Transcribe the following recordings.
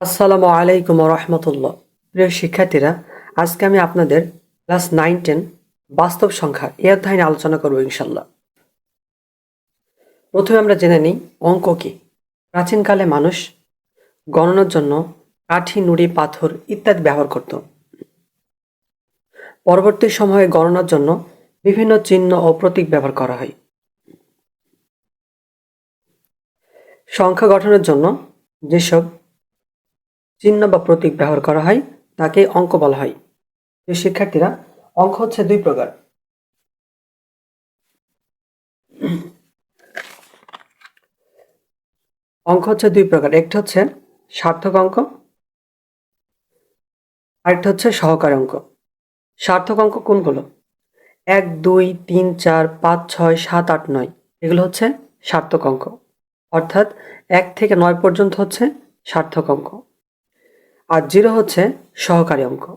আসসালামু আলাইকুম রহমতুল্লাহ। প্রিয় শিক্ষার্থীরা, আজকে আমি আপনাদের ক্লাস নাইন টেন বাস্তব সংখ্যা এ অধ্যায় নিয়ে আলোচনা করব ইনশাল্লাহ। প্রথমে আমরা জেনে নিই অঙ্ক কি। প্রাচীনকালে মানুষ গণনার জন্য কাঠি, নুড়ি, পাথর ইত্যাদি ব্যবহার করত। পরবর্তী সময়ে গণনার জন্য বিভিন্ন চিহ্ন ও প্রতীক ব্যবহার করা হয়। সংখ্যা গঠনের জন্য যেসব চিহ্ন বা প্রতীক ব্যবহার করা হয়, তাকে অঙ্ক বলা হয়। যে শিক্ষার্থীরা, অঙ্ক হচ্ছে দুই প্রকার। অঙ্ক হচ্ছে দুই প্রকার, একটা হচ্ছে সার্থক অঙ্ক, আরেকটা হচ্ছে সহকার অঙ্ক। সার্থক অঙ্ক কোনগুলো? এক, দুই, তিন, চার, পাঁচ, ছয়, সাত, আট, নয়, এগুলো হচ্ছে সার্থক অঙ্ক। অর্থাৎ এক থেকে নয় পর্যন্ত হচ্ছে সার্থক অঙ্ক। আর জিরো হচ্ছে সহকারী অঙ্ক।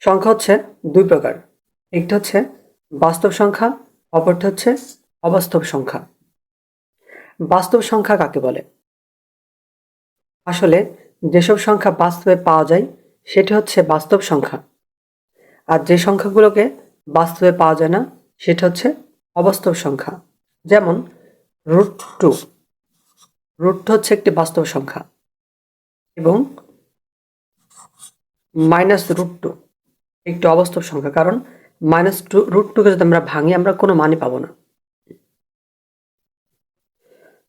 সংখ্যা হচ্ছে দুই প্রকার। একটি হচ্ছে বাস্তব সংখ্যা, অপরটি হচ্ছে অবাস্তব সংখ্যা। বাস্তব সংখ্যা কাকে বলে? আসলে যেসব সংখ্যা বাস্তবে পাওয়া যায়, সেটি হচ্ছে বাস্তব সংখ্যা। আর যে সংখ্যাগুলোকে বাস্তবে পাওয়া যায় না, সেটা হচ্ছে অবাস্তব সংখ্যা। যেমন রুট টু। রুট হচ্ছে একটি বাস্তব সংখ্যা এবং মাইনাস রুট টু একটি অবাস্তব সংখ্যা, কারণ মাইনাস টু, রুট টুকে যদি আমরা ভাঙি, আমরা কোনো মানই পাবো না।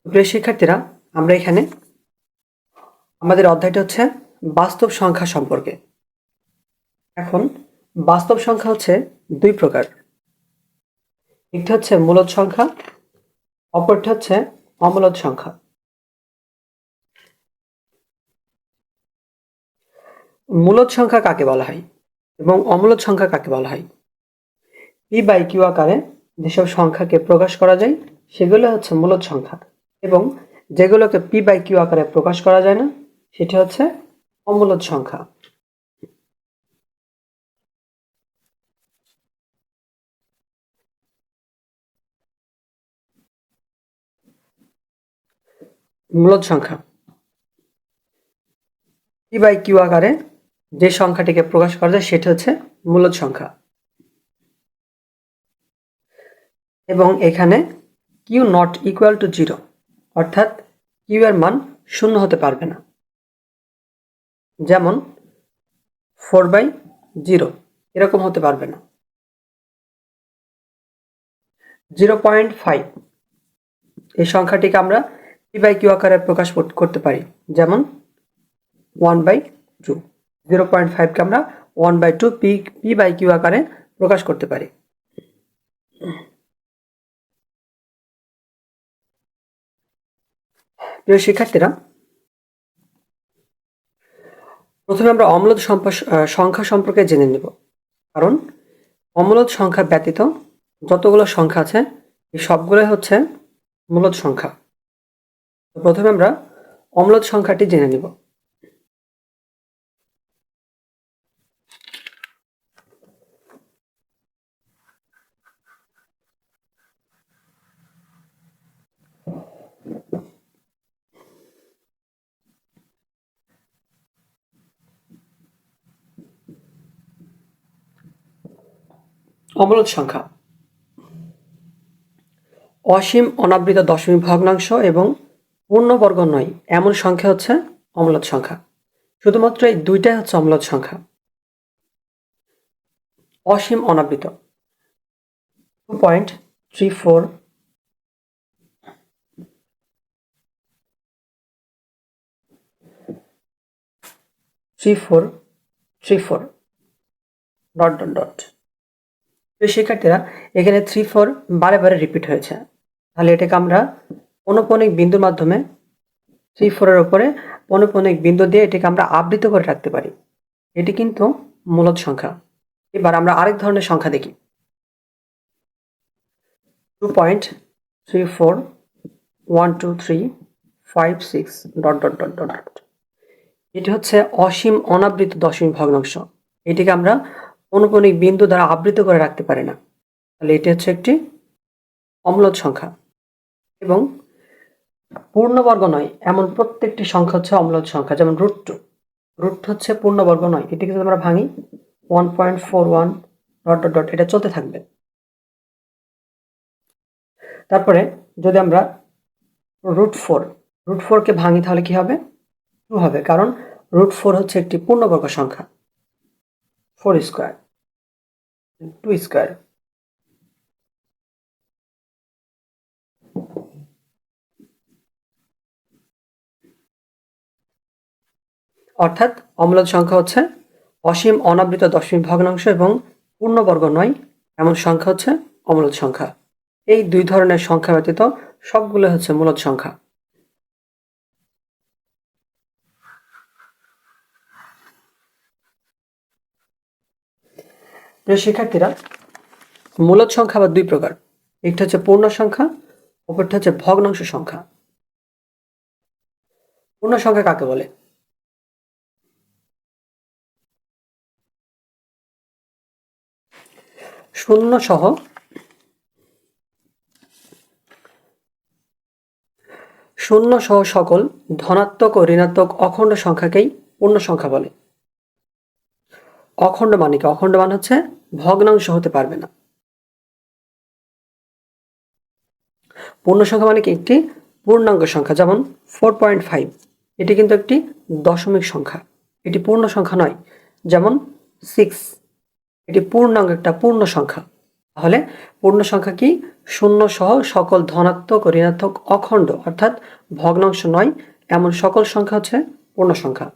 প্রিয় শিক্ষার্থীরা, আমরা এখানে আমাদের অধ্যায়টা হচ্ছে বাস্তব সংখ্যা সম্পর্কে। এখন বাস্তব সংখ্যা হচ্ছে দুই প্রকার। একটি হচ্ছে মূলদ সংখ্যা অপরটি হচ্ছে অমূলদ সংখ্যা। মূলদ সংখ্যা কাকে বলা হয় এবং অমূলদ সংখ্যা কাকে বলা হয়? পি বাই কিউ আকারে যেসব সংখ্যাকে প্রকাশ করা যায়, সেগুলো হচ্ছে মূলদ সংখ্যা এবং যেগুলোকে পি বাই কিউ আকারে প্রকাশ করা যায় না, সেটি হচ্ছে অমূলদ সংখ্যা। মূলদ সংখ্যা। পি বাই কিউ আকারে যে সংখ্যাটিকে প্রকাশ করা যায় সেটি হচ্ছে মূলদ সংখ্যা। এবং এখানে Q not equal to zero অর্থাৎ কিউ এর মান শূন্য হতে পারবে না। যেমন ফোর বাই জিরো এরকম হতে পারবে না। জিরো পয়েন্ট ফাইভ এই সংখ্যাটিকে আমরা পি বাই কিউ আকারে প্রকাশ করতে পারি। যেমন one by two zero point ফাইভকে আমরা one by two P P by Q আকারে প্রকাশ করতে পারি। প্রিয় শিক্ষার্থীরা, প্রথমে আমরা অম্লদ সংখ্যা সম্পর্কে জেনে নেব। কারণ অম্লদ সংখ্যা ব্যতীত যতগুলো সংখ্যা আছে, এই সবগুলোই হচ্ছে মূলদ সংখ্যা। প্রথমে আমরা অম্লদ সংখ্যাটি জেনে নিব। অমূলদ সংখ্যা। অসীম অনাবৃত দশমিক ভগ্নাংশ এবং পূর্ণবর্গ নয়, এমন সংখ্যা হচ্ছে অম্লদ সংখ্যা। শুধুমাত্র এই দুইটাই হচ্ছে অম্লদ সংখ্যা। অসীম অনাবৃত। Two point three four three four three four dot dot dot শিক্ষার্থীরা, এখানে থ্রি ফোর বারে বারে রিপিট হয়েছে। তাহলে এটাকে আমরা পনপনিক বিন্দুর মাধ্যমে, থ্রি ফোরের উপরে পনপনিক বিন্দু দিয়ে এটিকে আমরা আবৃত করে রাখতে পারি। এটি কিন্তু মূলত সংখ্যা। এবার আমরা আরেক ধরনের সংখ্যা দেখি। Two point three four one two three five six dot dot dot dot dot এটি হচ্ছে অসীম অনাবৃত দশমিক ভগ্নাংশ। এটিকে আমরা অনুপনিক বিন্দু দ্বারা আবৃত করে রাখতে পারি না। তাহলে এটি হচ্ছে একটি অম্লদ সংখ্যা। এবং পূর্ণবর্গ নয়, এমন প্রত্যেকটি সংখ্যা হচ্ছে অম্লজ সংখ্যা, যেমন রুট টু রুট হচ্ছে পূর্ণবর্গ নয়, এটিকে যদি আমরা ভাঙি one point four one dot dot dot এটা চলতে থাকবে। তারপরে যদি আমরা রুট ফোর রুট ফোরকে ভাঙি তাহলে কি হবে? টু হবে, কারণ রুট ফোর হচ্ছে একটি পূর্ণবর্গ সংখ্যা ফোর স্কোয়ার টু স্কোয়ার অর্থাৎ অম্লজ সংখ্যা হচ্ছে অসীম অনাবৃত দশমিক ভগ্নাংশ এবং পূর্ণবর্গ নয়, এমন সংখ্যা হচ্ছে অম্লজ সংখ্যা। এই দুই ধরনের সংখ্যা ব্যতীত সবগুলো হচ্ছে মূলদ সংখ্যা। প্রিয় শিক্ষার্থীরা মূলদ সংখ্যা বা দুই প্রকার। একটা হচ্ছে পূর্ণ সংখ্যা, অপরটি হচ্ছে ভগ্নাংশ সংখ্যা। পূর্ণ সংখ্যা কাকে বলে? শূন্য সহ শূন্য সহ সকল ধনাত্মক ও ঋণাত্মক অখণ্ড সংখ্যাকেই পূর্ণ সংখ্যা বলে। অখণ্ড মানে কি? অখণ্ড মান হচ্ছে ভগ্নাংশ হতে পারবে না। পূর্ণ সংখ্যা মানে কি? একটি পূর্ণাঙ্গ সংখ্যা, যেমন ফোর পয়েন্ট ফাইভ এটি কিন্তু একটি দশমিক সংখ্যা। এটি পূর্ণ সংখ্যা নয়, যেমন সিক্স এটি পূর্ণাঙ্গ একটা পূর্ণ সংখ্যা। তাহলে পূর্ণ সংখ্যা কি? শূন্য সহ সকল ধনাত্মক ঋণাত্মক অখণ্ড, অর্থাৎ ভগ্নাংশ নয়, এমন সকল সংখ্যা হচ্ছে পূর্ণ সংখ্যা।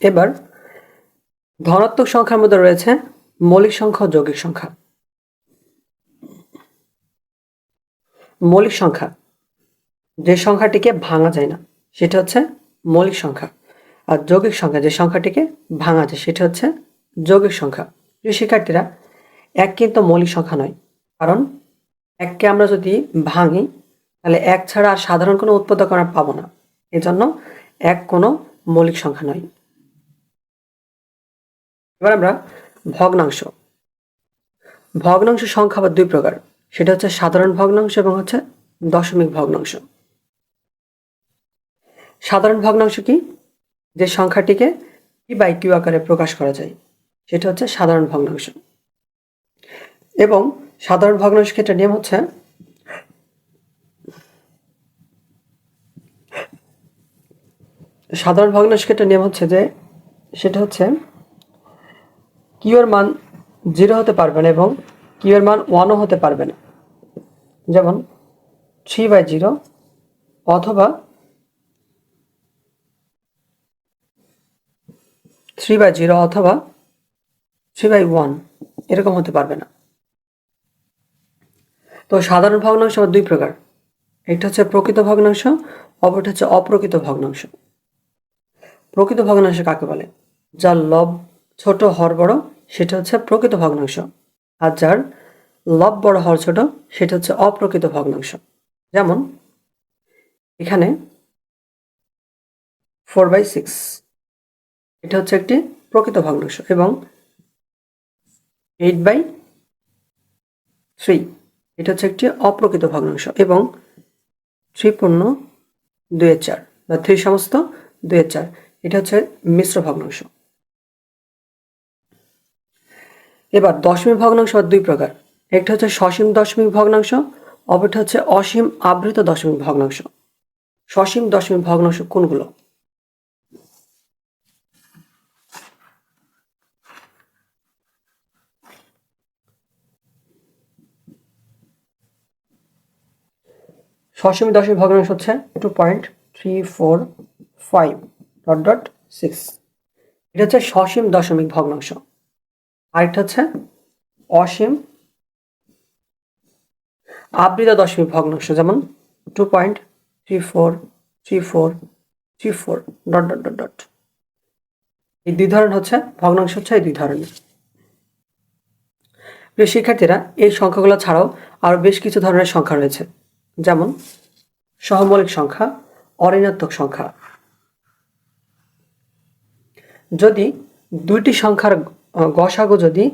এবার ধনাত্মক সংখ্যার মধ্যে রয়েছে মৌলিক সংখ্যা যৌগিক সংখ্যা। মৌলিক সংখ্যা, যে সংখ্যাটিকে ভাঙা যায় না। সেটা হচ্ছে মৌলিক সংখ্যা। আর যৌগিক সংখ্যা যে সংখ্যাটিকে ভাঙা যায় সেটা হচ্ছে যৌগিক সংখ্যা। প্রিয় শিক্ষার্থীরা, এক কিন্তু মৌলিক সংখ্যা নয়। কারণ এককে আমরা যদি ভাঙি, তাহলে এক ছাড়া আর সাধারণ কোনো উৎপাদক আমরা পাবো না। এজন্য এক কোনো মৌলিক সংখ্যা নয়। এবার আমরা ভগ্নাংশ। ভগ্নাংশ সংখ্যা আবার দুই প্রকার। সেটা হচ্ছে সাধারণ ভগ্নাংশ এবং হচ্ছে দশমিক ভগ্নাংশ। সাধারণ ভগ্নাংশ কি? যে সংখ্যাটিকে পি বাই কিউ আকারে প্রকাশ করা যায়, সেটা হচ্ছে সাধারণ ভগ্নাংশ। এবং সাধারণ ভগ্নাংশ ক্ষেত্রে নিয়ম হচ্ছে সাধারণ ভগ্নাংশ ক্ষেত্রে নিয়ম হচ্ছে যে, সেটা হচ্ছে কিউর মান জিরো হতে পারবে না এবং কিউর মান ওয়ানও হতে পারবে না। যেমন থ্রি বাই জিরো অথবা থ্রি বাই জিরো অথবা থ্রি বাই ওয়ান এরকম হতে পারবে না। তো সাধারণ ভগ্নাংশ দুই প্রকার। একটা হচ্ছে প্রকৃত ভগ্নাংশ, অপরটা হচ্ছে অপ্রকৃত ভগ্নাংশ। প্রকৃত ভগ্নাংশ কাকে বলে? যার লব ছোট হর বড়, সেটা হচ্ছে প্রকৃত ভগ্নাংশ। আর যার লব বড়, হর ছোট, সেটা হচ্ছে অপ্রকৃত ভগ্নাংশ। যেমন এখানে ফোর বাই সিক্স এটা হচ্ছে একটি প্রকৃত ভগ্নাংশ এবং এইট বাই থ্রি এটা হচ্ছে একটি অপ্রকৃত ভগ্নাংশ এবং থ্রি পূর্ণ দুয়ের চার বা থ্রি সমস্ত দুয়ের চার, এটা হচ্ছে মিশ্র ভগ্নাংশ। এবার দশমিক ভগ্নাংশ দুই প্রকার, একটা হচ্ছে সসীম দশমিক ভগ্নাংশ, অপরটা হচ্ছে অসীম আবৃত দশমিক ভগ্নাংশ। সসীম দশমিক ভগ্নাংশ কোনগুলো? সসীম দশমিক ভগ্নাংশ হচ্ছে two point three four five dot dot six এটা হচ্ছে সসীম দশমিক ভগ্নাংশ। আরেকটা হচ্ছে অসীম আবৃত দশমিক ভগ্নাংশ, যেমন two point three four three four three four dot dot dot dot এই দুই ধরন হচ্ছে, ভগ্নাংশ হচ্ছে এই দুই ধরনের। প্রিয় শিক্ষার্থীরা, এই সংখ্যাগুলো ছাড়াও আরও বেশ কিছু ধরনের সংখ্যা রয়েছে। যেমন সহমৌলিক সংখ্যা, অঋণাত্মক সংখ্যা। যদি দুইটি সংখ্যার গসাগু যদি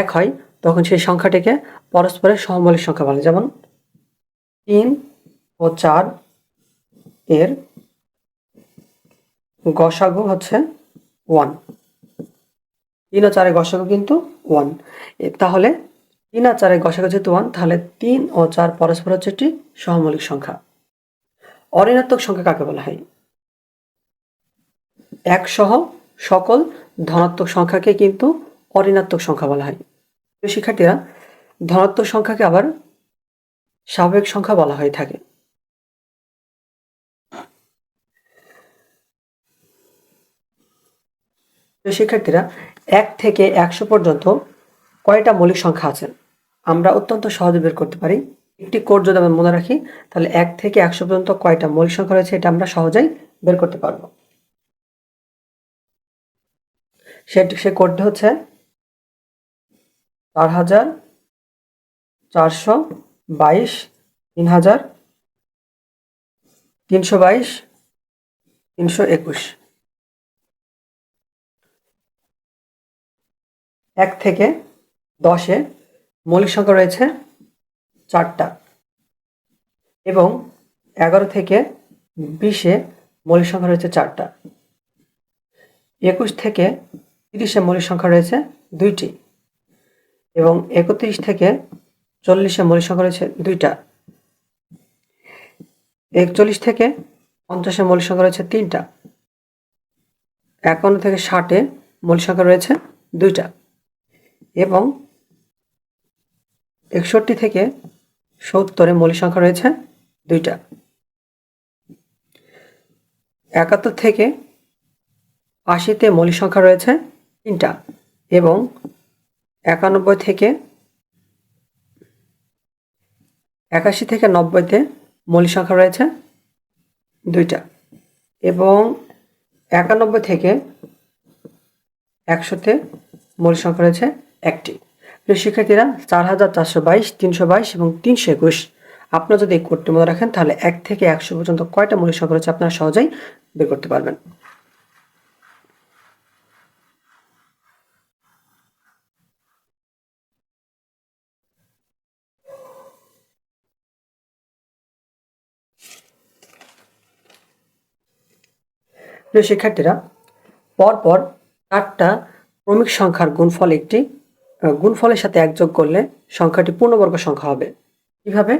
এক হয়, তখন সেই সংখ্যাটিকে পরস্পরের সহমৌলিক সংখ্যা বলে। যেমন তিন ও চার এর গসাগু হচ্ছে ওয়ান তিন ও চারের গসাগু কিন্তু ওয়ান তাহলে তিন আর চারের গসাগু যেহেতু ওয়ান তাহলে তিন ও চার পরস্পর হচ্ছে একটি সহমৌলিক সংখ্যা। অঋণাত্মক সংখ্যা কাকে বলা হয়? এক সহ সকল ধনাত্মক সংখ্যাকে কিন্তু অঋণাত্মক সংখ্যা বলা হয়। শিক্ষার্থীরা, ধনাত্মক সংখ্যাকে আবার স্বাভাবিক সংখ্যা বলা হয়ে থাকে। শিক্ষার্থীরা, এক থেকে একশো পর্যন্ত কয়টা মৌলিক সংখ্যা আছে? আমরা অত্যন্ত সহজে বের করতে পারি। একটি কোড যদি আমরা মনে রাখি, তাহলে এক থেকে একশো পর্যন্ত কয়টা মৌলিক সংখ্যা রয়েছে এটা আমরা সহজেই বের করতে পারব। সে সে কোডটি হচ্ছে চার হাজার চারশো বাইশ তিন হাজার তিনশো বাইশ, তিনশো একুশ। এক থেকে দশে মৌলিক সংখ্যা রয়েছে চারটা এবং এগারো থেকে বিশে মৌলিক সংখ্যা রয়েছে চারটা। একুশ থেকে তিরিশে মৌলিক সংখ্যা রয়েছে দুইটি এবং একত্রিশ থেকে চল্লিশে মৌলিক সংখ্যা রয়েছে দুইটা। একচল্লিশ থেকে পঞ্চাশে মৌলিক সংখ্যা রয়েছে তিনটা। একান্ন থেকে ষাটে মৌলিক সংখ্যা রয়েছে দুইটা এবং একষট্টি থেকে সত্তরে মৌলিক সংখ্যা রয়েছে দুইটা। একাত্তর থেকে আশিতে মৌলিক সংখ্যা রয়েছে তিনটা এবং একানব্বই থেকে একাশি থেকে নব্বইতে মৌলিক সংখ্যা রয়েছে দুইটা এবং একানব্বই থেকে একশোতে মৌলিক সংখ্যা রয়েছে একটি। প্রিয় শিক্ষার্থীরা, চার হাজার চারশো বাইশ, তিনশো বাইশ এবং তিনশো একুশ। আপনারা যদি এই কোডটি মনে রাখেন, তাহলে এক থেকে একশো পর্যন্ত কয়টা মৌলিক সংখ্যা রয়েছে আপনারা সহজেই বের করতে পারবেন। শিক্ষার্থীরা, পরপর চারটা ক্রমিক সংখ্যার গুণফল একটি গুণফলের সাথে এক যোগ করলে সংখ্যাটি পূর্ণবর্গ সংখ্যা হবে। কীভাবে?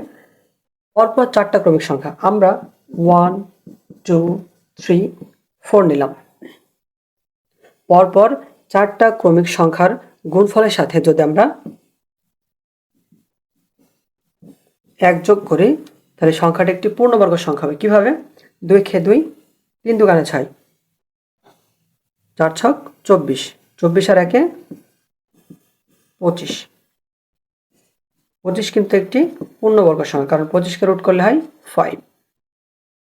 পরপর চারটা ক্রমিক সংখ্যা। আমরা ওয়ান টু থ্রি ফোর নিলাম। পরপর চারটা ক্রমিক সংখ্যার গুণফলের সাথে যদি আমরা এক যোগ করি, তাহলে সংখ্যাটি একটি পূর্ণবর্গ সংখ্যা হবে। কীভাবে? দুই খে দুই, তিন দুগানে ছয়, চার ছক চব্বিশ। চব্বিশ আর একে পঁচিশ। পঁচিশ কিন্তু একটি পূর্ণবর্গ সংখ্যা কারণ পঁচিশকে রুট করলে হয় ফাইভ